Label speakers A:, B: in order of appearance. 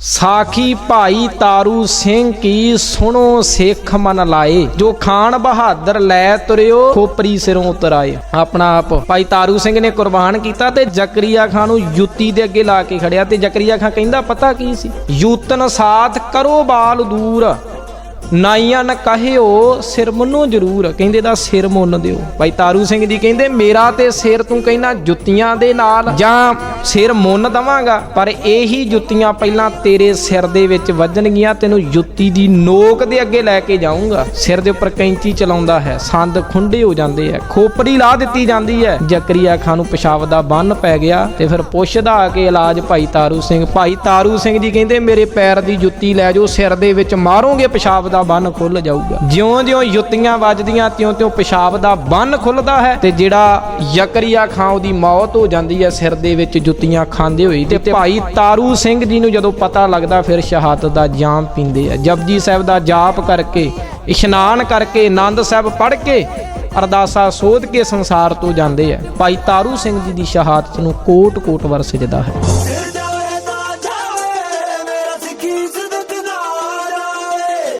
A: ਸਾਖੀ ਭਾਈ ਤਾਰੂ ਸਿੰਘ ਕੀ ਸੁਣੋ ਸਿੱਖ ਮਨ ਲਾਏ, ਜੋ ਖਾਨ ਬਹਾਦਰ ਲੈ ਤੁਰਿਓ, ਖੋਪਰੀ ਸਿਰੋਂ ਉਤਰ ਆਏ ਆਪਣਾ ਆਪ ਭਾਈ ਤਾਰੂ ਸਿੰਘ ਨੇ ਕੁਰਬਾਨ ਕੀਤਾ ਤੇ ਜ਼ਕਰੀਆ ਖਾਨ ਨੂੰ ਜੁੱਤੀ ਦੇ ਅੱਗੇ ਲਾ ਕੇ ਖੜਿਆ ਤੇ ਜ਼ਕਰੀਆ ਖਾਨ ਕਹਿੰਦਾ, ਪਤਾ ਕੀ ਸੀ? ਯੂਤਨ ਸਾਥ ਕਰੋ ਬਾਲ ਦੂਰ, ਨਾਈਆਂ ਨ ਕਹਿਓ ਸਿਰ ਮੁੰਨੋ ਜ਼ਰੂਰ। ਕਹਿੰਦੇ ਦਾ ਸਿਰ ਮੁੰਨ ਦਿਓ। ਭਾਈ ਤਾਰੂ ਸਿੰਘ ਜੀ ਕਹਿੰਦੇ, ਮੇਰਾ ਤੇ ਸਿਰ ਤੂੰ ਕਹਿੰਦਾ ਜੁੱਤੀਆਂ ਦੇ ਨਾਲ। ਜਾਂ ਸਿਰ ਮੁੰਨ ਦਵਾਂਗਾ, ਪਰ ਇਹੀ ਜੁੱਤੀਆਂ ਪਹਿਲਾਂ ਤੇਰੇ ਸਿਰ ਦੇ ਵਿੱਚ ਵੱਜਣਗੀਆਂ, ਤੈਨੂੰ ਜੁੱਤੀ ਦੀ ਨੋਕ ਦੇ ਅੱਗੇ ਲੈ ਕੇ ਜਾਊਂਗਾ। ਸਿਰ ਦੇ ਉੱਪਰ ਕੈਂਚੀ ਚਲਾਉਂਦਾ ਹੈ, ਸੰਦ ਖੁੰਡੇ ਹੋ ਜਾਂਦੇ ਹੈ, ਖੋਪੜੀ ਲਾ ਦਿੱਤੀ ਜਾਂਦੀ ਹੈ। ਜ਼ਕਰੀਆ ਖਾਨ ਨੂੰ ਪਿਸ਼ਾਬ ਦਾ ਬੰਨ ਪੈ ਗਿਆ ਤੇ ਫਿਰ ਪੁੱਛਦਾ ਆ ਕੇ ਇਲਾਜ ਭਾਈ ਤਾਰੂ ਸਿੰਘ, ਭਾਈ ਤਾਰੂ ਸਿੰਘ ਜੀ ਕਹਿੰਦੇ, ਮੇਰੇ ਪੈਰ ਦੀ ਜੁੱਤੀ ਲੈ ਜਾਓ, ਸਿਰ ਦੇ ਵਿੱਚ ਮਾਰੋਗੇ, ਪਿਸ਼ਾਬ ਦਾ ਬੰਨ ਖੁੱਲ ਜਾਊਗਾ। ਜਿਉਂ-ਜਿਉਂ ਜੁੱਤੀਆਂ ਵੱਜਦੀਆਂ, ਤਿਉਂ-ਤਿਉਂ ਪਿਸ਼ਾਬ ਦਾ ਬੰਨ ਖੁੱਲਦਾ ਹੈ ਤੇ ਜਿਹੜਾ ਜ਼ਕਰੀਆ ਖਾਨ ਉਹਦੀ ਮੌਤ ਹੋ ਜਾਂਦੀ ਹੈ, ਸਿਰ ਦੇ ਵਿੱਚ ਜੁੱਤੀਆਂ ਖਾਂਦੇ ਹੋਏ ਤੇ ਭਾਈ ਤਾਰੂ ਸਿੰਘ ਜੀ ਨੂੰ ਜਦੋਂ ਪਤਾ ਲੱਗਦਾ ਫਿਰ ਸ਼ਹਾਦਤ ਦਾ ਜਾਮ ਪੀਂਦੇ ਆ। ਜਪਜੀ ਸਾਹਿਬ ਦਾ ਜਾਪ ਕਰਕੇ, ਇਸ਼ਨਾਨ ਕਰਕੇ, ਆਨੰਦ ਸਾਹਿਬ ਪੜ੍ਹ ਕੇ, ਅਰਦਾਸਾ ਸੋਧ ਕੇ ਸੰਸਾਰ ਤੋਂ ਜਾਂਦੇ ਆ। ਭਾਈ ਤਾਰੂ ਸਿੰਘ ਜੀ ਦੀ ਸ਼ਹਾਦਤ ਨੂੰ ਕੋਟ-ਕੋਟ ਵਰ ਸਜਦਾ ਹੈ